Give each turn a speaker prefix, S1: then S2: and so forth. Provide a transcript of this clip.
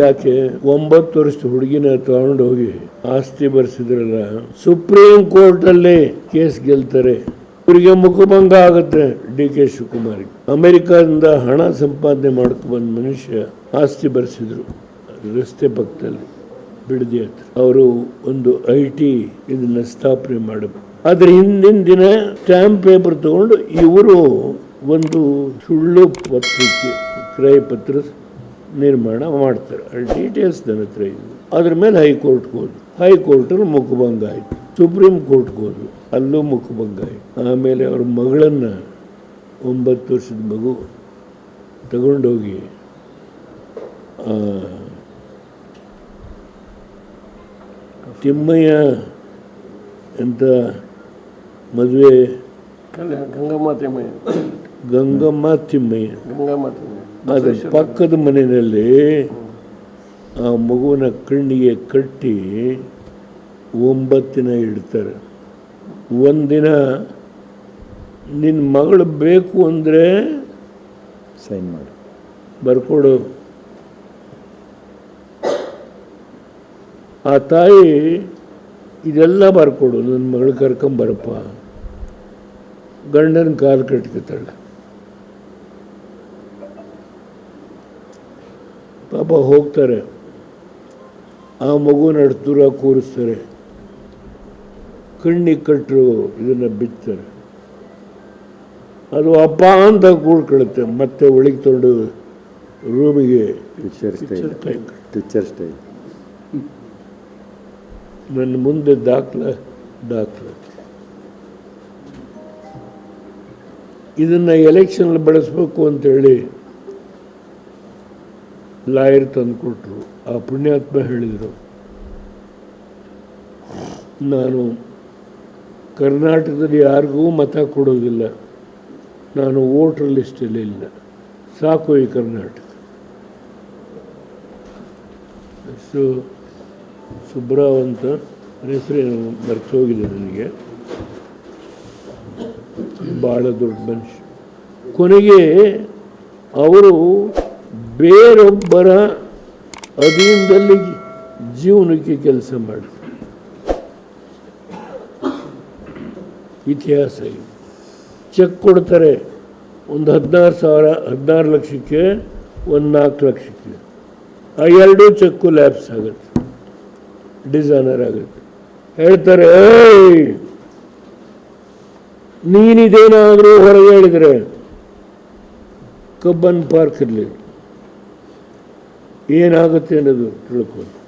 S1: ಯಾಕೆ ಒಂಬತ್ತು ವರ್ಷದ ಹುಡುಗಿನ ತಗೊಂಡು ಹೋಗಿ ಆಸ್ತಿ ಬರ್ಸಿದ್ರಲ್ಲ ಸುಪ್ರೀಂ ಕೋರ್ಟ್ ಅಲ್ಲಿ ಕೇಸ್ ಗೆಲ್ತಾರೆ. ಇವರಿಗೆ ಮುಖಭಂಗ ಆಗುತ್ತೆ ಡಿ ಕೆ ಶಿವಕುಮಾರ್ ಅಮೆರಿಕದಿಂದ ಹಣ ಸಂಪಾದನೆ ಮಾಡ್ಕೊ ಬಂದ ಮನುಷ್ಯ ಆಸ್ತಿ ಬರ್ಸಿದ್ರು, ರಸ್ತೆ ಪಕ್ಕದಲ್ಲಿ, ಬಿಡದಿ ಅವರು ಒಂದು ಐ ಟಿ ಇದನ್ನ ಸ್ಥಾಪನೆ ಮಾಡಬೇಕು. ಆದ್ರೆ ಹಿಂದಿನ ದಿನ ಸ್ಟ್ಯಾಂಪ್ ಪೇಪರ್ ತಗೊಂಡು ಇವರು ಒಂದು ಸುಳ್ಳು ಪತ್ರಿಕೆ ಕ್ರಯ ಪತ್ರ ನಿರ್ಮಾಣ ಮಾಡ್ತಾರೆ. ಅಲ್ಲಿ ಡೀಟೇಲ್ಸ್ ನನ್ನ ಹತ್ರ ಇದೆ ಅದ್ರ ಮೇಲೆ ಹೈಕೋರ್ಟ್ಗೆ ಹೋದ್ರು. ಹೈಕೋರ್ಟಲ್ಲಿ ಮುಖಭಂಗ ಆಯಿತು. ಸುಪ್ರೀಂ ಕೋರ್ಟ್ಗೆ ಹೋದ್ರು. ಅಲ್ಲೂ ಮುಖಭಂಗ ಆಯಿತು. ಆಮೇಲೆ ಅವ್ರ ಮಗಳನ್ನ ಒಂಬತ್ತು ವರ್ಷದ ಮಗು ತಗೊಂಡೋಗಿ ತಿಮ್ಮಯ್ಯ ಅಂತ ಮದುವೆ
S2: ಗಂಗಮ್ಮ ತಿಮ್ಮಯ್ಯ.
S1: ಗಂಗಮ್ಮ ತಿಮ್ಮಯ್ಯ.
S2: ಗಂಗಮ್ಮ ಮೈ
S1: ಅದ್ರ ಪಕ್ಕದ ಮನೆಯಲ್ಲಿ ಆ ಮಗುವಿನ ಕಣ್ಣಿಗೆ ಕಟ್ಟಿ ಒಂಬತ್ತಿನ ಇಡ್ತಾರೆ. ಒಂದಿನ ನಿನ್ನ ಮಗಳು ಬೇಕು ಅಂದರೆ
S3: ಸೈನ್ ಮಾಡಿ.
S1: ಬರ್ಕೊಡು. ಆ ತಾಯಿ ಇದೆಲ್ಲ ಬರ್ಕೊಡು ನನ್ನ ಮಗಳು ಕರ್ಕೊಂಬರಪ್ಪ. ಗಂಡನ ಕಾಲು ಕಟ್ಕೊತಾಳೆ. ಪಾಪ ಹೋಗ್ತಾರೆ. ಆ ಮಗುನ ದೂರ ಕೂರಿಸ್ತಾರೆ. ಕಣ್ಣಿಗೆ ಕಟ್ಟರು ಇದನ್ನು ಬಿತ್ತಾರೆ ಅದು ಅಪ್ಪ ಅಂತ ಕೂಡ್ಕೊಳ್ಳುತ್ತೆ ಮತ್ತೆ ಒಳಗೆ ತೊಗೊಂಡು ರೂಮಿಗೆ
S3: ಪಿಕ್ಚರ್ ಸ್ಟೈಲ್.
S1: ನನ್ನ ಮುಂದೆ ದಾಖಲೆ ದಾಖಲೆ. ಇದನ್ನು ಎಲೆಕ್ಷನ್ ಬಳಸಬೇಕು ಅಂತೇಳಿ ಲಾಯರ್ ತಂದುಕೊಟ್ರು ಆ ಪುಣ್ಯಾತ್ಮ ಹೇಳಿದರು, ನಾನು ಕರ್ನಾಟಕದಲ್ಲಿ ಯಾರಿಗೂ ಮತ ಕೊಡೋದಿಲ್ಲ. ನಾನು ವೋಟರ್ ಲಿಸ್ಟಲ್ಲಿ ಇಲ್ಲ. ಸಾಕು ಈ ಕರ್ನಾಟಕ. ಸೊ ಸುಬ್ರಾವ್ ಅಂತ ಹೆಸರೇನು ಮರ್ತೋಗಿದೆ ನನಗೆ. ಭಾಳ ದೊಡ್ಡ ಮನುಷ್ಯ. ಕೊನೆಗೆ ಅವರು ಬೇರೊಬ್ಬರ ಅಧೀನದಲ್ಲಿ ಜೀವನಕ್ಕೆ ಕೆಲಸ ಮಾಡಿ. ಇತಿಹಾಸ ಇದು. ಚೆಕ್ ಕೊಡ್ತಾರೆ ಒಂದು ಹದಿನಾರು ಸಾವಿರ, ಹದಿನಾರು ಲಕ್ಷಕ್ಕೆ, ಒಂದು ನಾಲ್ಕು ಲಕ್ಷಕ್ಕೆ. ಆ ಎರಡೂ ಚೆಕ್ಕು ಲ್ಯಾಬ್ಸ್ ಆಗುತ್ತೆ. ಡಿಸೈನರ್ ಆಗುತ್ತೆ. ಹೇಳ್ತಾರೆ ನೀನಿದೇನಾದರೂ ಹೊರಗೆ ಹೇಳಿದರೆ ಕಬ್ಬನ್ ಪಾರ್ಕ್ ಇರಲಿ. ಏನಾಗುತ್ತೆ ಅನ್ನೋದು ತಿಳ್ಕೊಂಡು